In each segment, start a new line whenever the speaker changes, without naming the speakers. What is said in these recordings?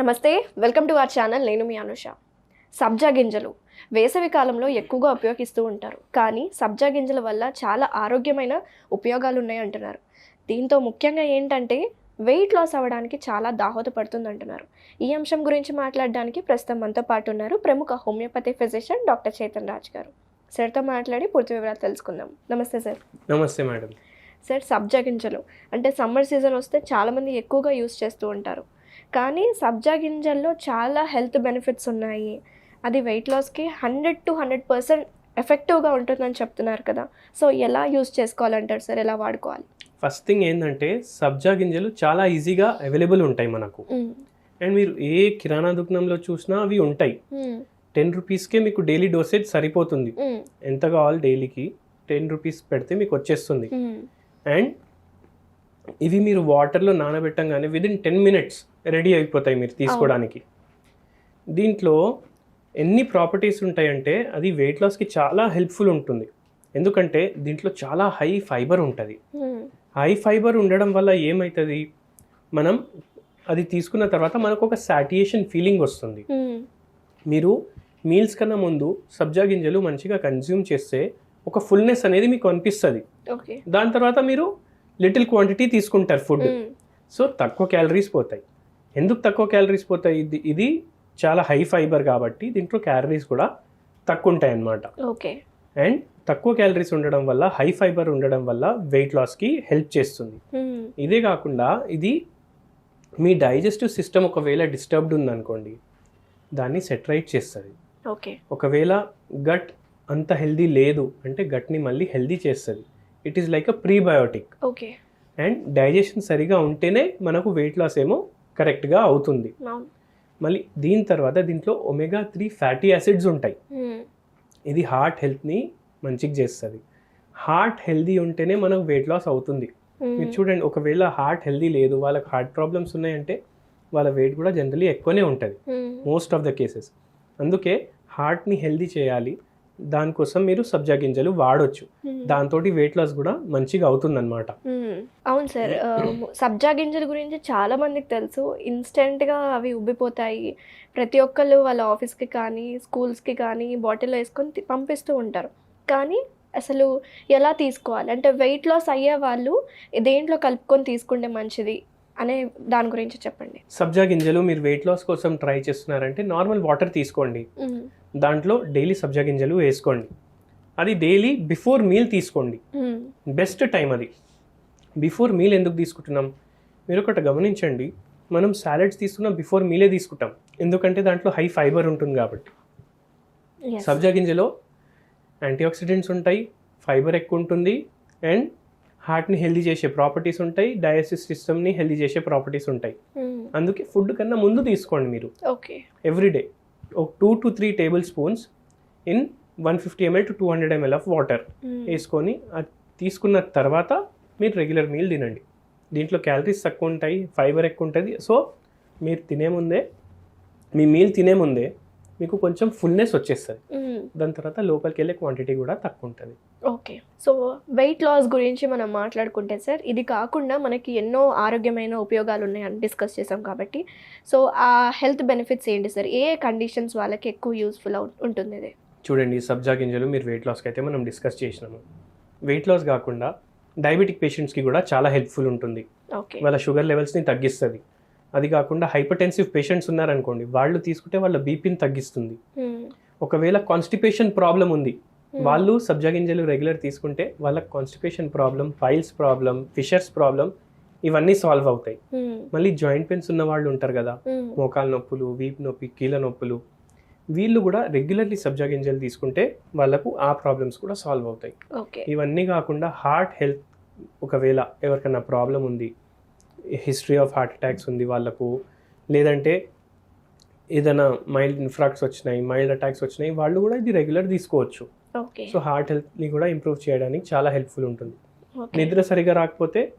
నమస్తే welcome to our channel. నేను మీ అనుష. సబ్జా గింజలు వేసవి కాలంలో ఎక్కువగా ఉపయోగిస్తూ ఉంటారు. కానీ సబ్జా గింజల వల్ల చాలా ఆరోగ్యమైన ఉపయోగాలు ఉన్నాయి అంటున్నారు. దీంతో ముఖ్యంగా ఏంటంటే వెయిట్ లాస్ అవ్వడానికి చాలా దాహోదపడుతుంది అంటున్నారు. ఈ అంశం గురించి మాట్లాడడానికి ప్రస్తుతం మనతో పాటు ఉన్నారు ప్రముఖ homoeopathy physician doctor Chetan Raj గారు. సార్తో మాట్లాడి పూర్తి వివరాలు తెలుసుకుందాం. నమస్తే సార్.
నమస్తే మేడం.
సార్ సబ్జా గింజలు అంటే సమ్మర్ సీజన్ వస్తే చాలామంది ఎక్కువగా యూస్ చేస్తూ ఉంటారు. కానీ సబ్జా గింజల్లో చాలా హెల్త్ బెనిఫిట్స్ ఉన్నాయి. అది వెయిట్ లాస్కి హండ్రెడ్ టు హండ్రెడ్ పర్సెంట్ ఎఫెక్టివ్గా ఉంటుందని చెప్తున్నారు కదా. సో ఎలా యూస్ చేసుకోవాలంటారు సార్? ఎలా వాడుకోవాలి?
ఫస్ట్ థింగ్ ఏంటంటే సబ్జా గింజలు చాలా ఈజీగా అవైలబుల్ ఉంటాయి మనకు. అండ్ మీరు ఏ కిరాణా దుకాణంలో చూసినా అవి ఉంటాయి. టెన్ రూపీస్కే మీకు డైలీ డోసేజ్ సరిపోతుంది. ఎంత కావాలి డైలీకి? టెన్ రూపీస్ పెడితే మీకు వచ్చేస్తుంది. అండ్ ఇవి మీరు వాటర్లో నానబెట్టంగానే విదిన్ టెన్ మినిట్స్ రెడీ అయిపోతాయి మీరు తీసుకోవడానికి. దీంట్లో ఎన్ని ప్రాపర్టీస్ ఉంటాయంటే అది వెయిట్ లాస్కి చాలా హెల్ప్ఫుల్ ఉంటుంది. ఎందుకంటే దీంట్లో చాలా హై ఫైబర్ ఉంటుంది. హై ఫైబర్ ఉండడం వల్ల ఏమవుతుంది మనం అది తీసుకున్న తర్వాత మనకు ఒక సాటియేషన్ ఫీలింగ్ వస్తుంది. మీరు మీల్స్ కన్నా ముందు సబ్జా గింజలు మంచిగా కన్జ్యూమ్ చేస్తే ఒక ఫుల్నెస్ అనేది మీకు అనిపిస్తుంది. దాని తర్వాత మీరు లిటిల్ క్వాంటిటీ తీసుకుంటారు ఫుడ్. సో తక్కువ క్యాలరీస్ పోతాయి. ఎందుకు తక్కువ క్యాలరీస్ పోతాయి? ఇది ఇది చాలా హై ఫైబర్ కాబట్టి దీంట్లో క్యాలరీస్ కూడా తక్కువ ఉంటాయి అన్నమాట
ఓకే.
అండ్ తక్కువ క్యాలరీస్ ఉండడం వల్ల హై ఫైబర్ ఉండడం వల్ల వెయిట్ లాస్కి హెల్ప్ చేస్తుంది. ఇదే కాకుండా ఇది మీ డైజెస్టివ్ సిస్టమ్ ఒకవేళ డిస్టర్బ్డ్ ఉందనుకోండి దాన్ని సెటరైట్ చేస్తుంది.
ఓకే.
ఒకవేళ గట్ అంత హెల్దీ లేదు అంటే గట్ని మళ్ళీ హెల్దీ చేస్తుంది. It is like a prebiotic
okay
and digestion సరిగా ఉంటేనే మనకు వెయిట్ లాస్ ఏమో కరెక్ట్గా అవుతుంది. మళ్ళీ దీని తర్వాత దీంట్లో ఒమేగా త్రీ ఫ్యాటీ యాసిడ్స్ ఉంటాయి. ఇది హార్ట్ హెల్త్ని మంచిగా చేస్తుంది. హార్ట్ హెల్దీ ఉంటేనే మనకు వెయిట్ లాస్ అవుతుంది. మీరు చూడండి ఒకవేళ హార్ట్ హెల్దీ లేదు వాళ్ళకి హార్ట్ ప్రాబ్లమ్స్ ఉన్నాయంటే వాళ్ళ వెయిట్ కూడా జనరలీ ఎక్కువనే ఉంటుంది. మోస్ట్ ఆఫ్ ద కేసెస్ అందుకే హార్ట్ని హెల్దీ చేయాలి. దానికోసం మీరు సబ్జా గింజలు వాడొచ్చు. దాంతో వెయిట్ లాస్ కూడా మంచిగా అవుతుందన్నమాట.
మ్మ్. అవును సార్. సబ్జా గింజల గురించి చాలా మందికి తెలుసు. ఇన్స్టెంట్గా అవి ఉబ్బిపోతాయి. ప్రతి ఒక్కళ్ళు వాళ్ళ ఆఫీస్కి కానీ స్కూల్స్కి కానీ బాటిల్లో వేసుకొని పంపిస్తూ ఉంటారు. కానీ అసలు ఎలా తీసుకోవాలి? అంటే వెయిట్ లాస్ అయ్యే వాళ్ళు దేంట్లో కలుపుకొని తీసుకుంటే మంచిది? అనే దాని గురించి చెప్పండి.
సబ్జా గింజలు మీరు వెయిట్ లాస్ కోసం ట్రై చేస్తున్నారంటే నార్మల్ వాటర్ తీసుకోండి. దాంట్లో డైలీ సబ్జా గింజలు వేసుకోండి. అది డైలీ బిఫోర్ మీల్ తీసుకోండి. బెస్ట్ టైం అది. బిఫోర్ మీల్ ఎందుకు తీసుకుంటున్నాం? మీరు ఒకటి గమనించండి. మనం సాలెడ్స్ తీసుకున్నాం బిఫోర్ మీలే తీసుకుంటాం. ఎందుకంటే దాంట్లో హై ఫైబర్ ఉంటుంది కాబట్టి. సబ్జా గింజలో యాంటీ ఆక్సిడెంట్స్ ఉంటాయి ఫైబర్ ఎక్కువ ఉంటుంది అండ్ హార్ట్ని హెల్దీ చేసే ప్రాపర్టీస్ ఉంటాయి డయాసిస్ సిస్టమ్ని హెల్దీ చేసే ప్రాపర్టీస్ ఉంటాయి.
మ్మ్.
అందుకే ఫుడ్ కన్నా ముందు తీసుకోండి మీరు.
ఓకే.
ఎవ్రీడే ఒక two to three tablespoons in one fifty ML to two hundred ML of water. వేసుకొని అది తీసుకున్న తర్వాత మీరు రెగ్యులర్ మీల్ తినండి. దీంట్లో క్యాలరీస్ తక్కువ ఉంటాయి ఫైబర్ ఎక్కువ ఉంటుంది. సో మీరు తినే ముందే మీ మీల్ తినే ముందే మీకు కొంచెం ఫుల్నెస్ వచ్చేస్తుంది. దాని తర్వాత లోపలికి వెళ్ళే క్వాంటిటీ కూడా తక్కువ ఉంటుంది
ఓకే. సో వెయిట్ లాస్ గురించి మనం మాట్లాడుకుంటే సార్ ఇది కాకుండా మనకి ఎన్నో ఆరోగ్యమైన ఉపయోగాలు ఉన్నాయని డిస్కస్ చేసాం కాబట్టి. సో ఆ హెల్త్ బెనిఫిట్స్ ఏంటి సార్? ఏ కండిషన్స్ వాళ్ళకి ఎక్కువ యూస్ఫుల్ ఉంటుంది ఇది?
చూడండి సబ్జా గింజలు మీరు వెయిట్ లాస్కి అయితే మనం డిస్కస్ చేసినాము. వెయిట్ లాస్ కాకుండా డయాబెటిక్ పేషెంట్స్కి కూడా చాలా హెల్ప్ఫుల్ ఉంటుంది.
ఓకే.
వాళ్ళ షుగర్ లెవెల్స్ని తగ్గిస్తుంది. అది కాకుండా హైపర్టెన్సివ్ పేషెంట్స్ ఉన్నారనుకోండి వాళ్ళు తీసుకుంటే వాళ్ళ బీపీని తగ్గిస్తుంది. ఒకవేళ కాన్స్టిపేషన్ ప్రాబ్లం ఉంది వాళ్ళు సబ్జా గింజలు రెగ్యులర్ తీసుకుంటే వాళ్ళకి constipation problem piles problem fissures problem ఇవన్నీ సాల్వ్ అవుతాయి. మళ్ళీ జాయింట్ పెయిన్స్ ఉన్న వాళ్ళు ఉంటారు కదా మోకాలు నొప్పులు వీపు నొప్పి కీళ్ళ నొప్పులు వీళ్ళు కూడా రెగ్యులర్లీ సబ్జా గింజలు తీసుకుంటే వాళ్ళకు ఆ ప్రాబ్లమ్స్ కూడా సాల్వ్ అవుతాయి. ఇవన్నీ కాకుండా హార్ట్ హెల్త్ ఒకవేళ ఎవరికైనా ప్రాబ్లం ఉంది హిస్టరీ ఆఫ్ హార్ట్ అటాక్స్ ఉంది వాళ్ళకు. లేదంటే ఏదైనా మైల్డ్ ఇన్ఫ్రాక్ట్స్ వచ్చినాయి మైల్డ్ అటాక్స్ వచ్చినాయి వాళ్ళు కూడా ఇది రెగ్యులర్ తీసుకోవచ్చు.
ఓకే.
సో హార్ట్ హెల్త్ని కూడా ఇంప్రూవ్ చేయడానికి చాలా హెల్ప్ఫుల్ ఉంటుంది. నిద్ర సరిగా రాకపోతే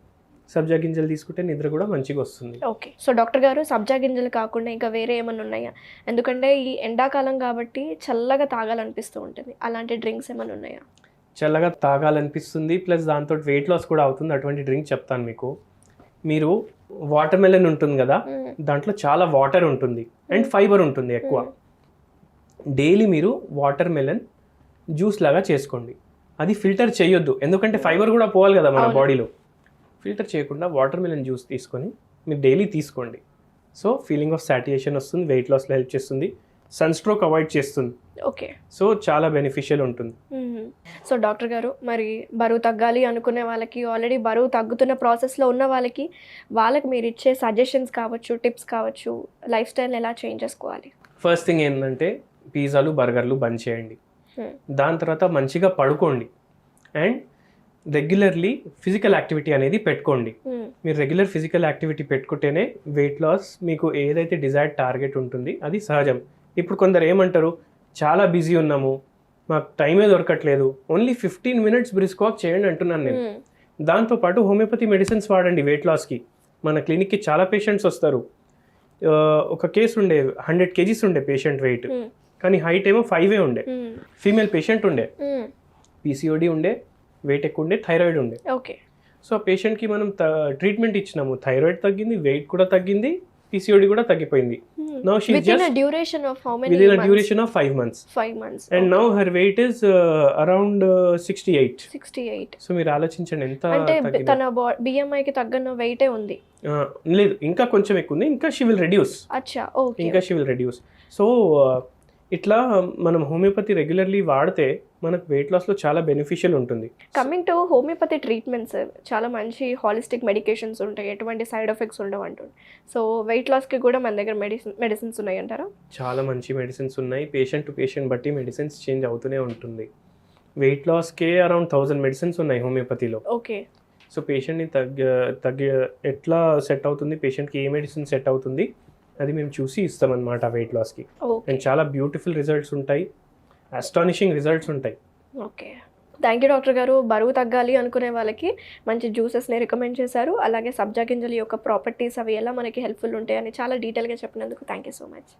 సబ్జా గింజలు తీసుకుంటే నిద్ర కూడా మంచిగా వస్తుంది.
ఓకే. సో డాక్టర్ గారు సబ్జా గింజలు కాకుండా ఇంకా వేరే ఏమైనా ఉన్నాయా? ఎందుకంటే ఈ ఎండాకాలం కాబట్టి చల్లగా తాగాలనిపిస్తూ ఉంటుంది. అలాంటి డ్రింక్స్ ఏమైనా ఉన్నాయా?
చల్లగా తాగాలనిపిస్తుంది. ప్లస్ దాంతో వెయిట్ లాస్ కూడా అవుతుంది. అటువంటి డ్రింక్ చెప్తాను మీకు. మీరు వాటర్ మెలన్ ఉంటుంది కదా దాంట్లో చాలా వాటర్ ఉంటుంది అండ్ ఫైబర్ ఉంటుంది ఎక్కువ. డైలీ మీరు వాటర్ మెలన్ జ్యూస్ లాగా చేసుకోండి. అది ఫిల్టర్ చేయొద్దు ఎందుకంటే ఫైబర్ కూడా పోవాలి కదా మన. బాడీలో ఫిల్టర్ చేయకుండా వాటర్ మెలన్ జ్యూస్ తీసుకొని మీరు డైలీ తీసుకోండి. సో ఫీలింగ్ ఆఫ్ సాటియేషన్ వస్తుంది వెయిట్ లాస్లో హెల్ప్ చేస్తుంది. సన్ స్ట్రోక్ అవాయిడ్ చేస్తుంది.
ఓకే.
సో చాలా బెనిఫిషియల్ ఉంటుంది.
సో డాక్టర్ గారు మరి బరువు తగ్గాలి అనుకునే వాళ్ళకి ఆల్రెడీ బరువు తగ్గుతున్న ప్రాసెస్లో ఉన్న వాళ్ళకి వాళ్ళకి మీరు ఇచ్చే సజెషన్స్ కావచ్చు టిప్స్ కావచ్చు లైఫ్ స్టైల్ ఎలా చేంజ్ చేసుకోవాలి?
ఫస్ట్ థింగ్ ఏంటంటే పిజ్జాలు బర్గర్లు బంద్ చేయండి. దాని తర్వాత మంచిగా పడుకోండి. అండ్ రెగ్యులర్లీ ఫిజికల్ యాక్టివిటీ అనేది పెట్టుకోండి. మీరు రెగ్యులర్ ఫిజికల్ యాక్టివిటీ పెట్టుకుంటేనే వెయిట్ లాస్ మీకు ఏదైతే డిజైర్డ్ టార్గెట్ ఉంటుంది అది సహజం. ఇప్పుడు కొందరు ఏమంటారు చాలా బిజీ ఉన్నాము మాకు టైమే దొరకట్లేదు only fifteen minutes brisk walk చేయండి అంటున్నాను నేను. దాంతోపాటు హోమియోపతి మెడిసిన్స్ వాడండి వెయిట్ లాస్కి మన క్లినిక్కి చాలా పేషెంట్స్ వస్తారు. ఒక కేసు ఉండే హండ్రెడ్ కేజీస్ ఉండే పేషెంట్ వెయిట్ కానీ హైట్ ఏమో ఫైవే ఉండే. ఫీమేల్ పేషెంట్ ఉండే. పీసీఓడి ఉండే వెయిట్ ఎక్కువ ఉండే థైరాయిడ్ ఉండే.
ఓకే.
సో ఆ పేషెంట్కి మనం ట్రీట్మెంట్ ఇచ్చినాము. థైరాయిడ్ తగ్గింది వెయిట్ కూడా తగ్గింది. పీసీఓడి కూడా తగ్గిపోయింది.
With in
just-
duration of how many
duration of five months
five months
and now her weight is around sixty eight
sixty eight
so మీరు ఆలోచించండి ఎంత
అంటే తన బిఎంఐకి తగ్గన వెయిటే ఉంది.
లేదు ఇంకా కొంచెం ఎక్కువ ఉంది. ఇంకా షీ విల్ రెడ్యూస్
అచ్చా ఓకే.
ఇంకా షీ విల్ రెడ్యూస్ సో ఇట్లా మనం హోమియోపతి రెగ్యులర్లీ వాడితే మనకు వెయిట్ లాస్లో చాలా బెనిఫిషియల్ ఉంటుంది.
కమింగ్ టు హోమియోపతి ట్రీట్మెంట్స్ చాలా మంచి హాలిస్టిక్ మెడికేషన్స్ ఉంటాయి. ఎటువంటి సైడ్ ఎఫెక్ట్స్ ఉండవు అంటుంది సో వెయిట్ లాస్కి కూడా మన దగ్గర మెడిసిన్ మెడిసిన్స్ ఉన్నాయి అంటారా?
చాలా మంచి మెడిసిన్స్ ఉన్నాయి. పేషెంట్ టు పేషెంట్ బట్టి మెడిసిన్స్ చేంజ్ అవుతూనే ఉంటుంది. వెయిట్ లాస్కే అరౌండ్ థౌజండ్ మెడిసిన్స్ ఉన్నాయి హోమియోపతిలో
ఓకే.
సో పేషెంట్ని తగ్గ తగ్గ ఎట్లా సెట్ అవుతుంది? పేషెంట్కి ఏ మెడిసిన్ సెట్ అవుతుంది? అది మేము చూసి ఇస్తామన్నమాట వెయిట్ లాస్కి అండ్ చాలా బ్యూటిఫుల్ రిజల్ట్స్ ఉంటాయి. అస్టానిషింగ్ రిజల్ట్స్ ఉంటాయి.
ఓకే థ్యాంక్ యూ డాక్టర్ గారు. బరువు తగ్గాలి అనుకునే వాళ్ళకి మంచి జ్యూసెస్ని రికమెండ్ చేశారు. అలాగే సబ్జా గింజల యొక్క ప్రాపర్టీస్ అవి ఎలా మనకి హెల్ప్ఫుల్ ఉంటాయని చాలా డీటెయిల్గా చెప్పినందుకు థ్యాంక్ యూ సో మచ్